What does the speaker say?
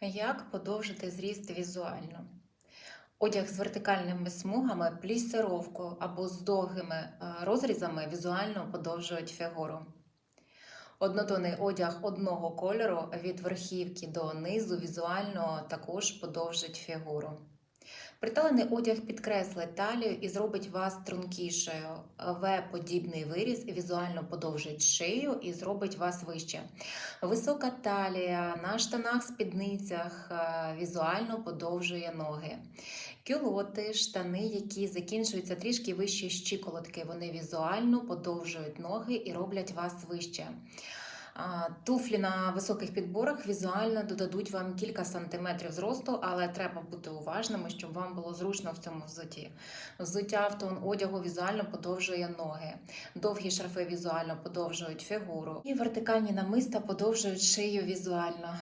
Як подовжити зріст візуально? Одяг з вертикальними смугами, плісировку або з довгими е, розрізами візуально подовжують фігуру. Однотонний одяг одного кольору від верхівки до низу візуально також подовжить фігуру. Приталений одяг підкреслить талію і зробить вас стрункішою. В-подібний виріз візуально подовжить шию і зробить вас вище. Висока талія на штанах, спідницях е, візуально подовжує ноги. Кюлоти, штани, які закінчуються трішки вище щиколотки, вони візуально подовжують ноги і роблять вас вище. Туфлі на високих підборах візуально додадуть вам кілька сантиметрів зросту, але треба бути уважними, щоб вам було зручно в цьому взутті. Взуття в тон одягу візуально подовжує ноги. Довгі шарфи візуально подовжують фігуру. І вертикальні намиста подовжують шию візуально.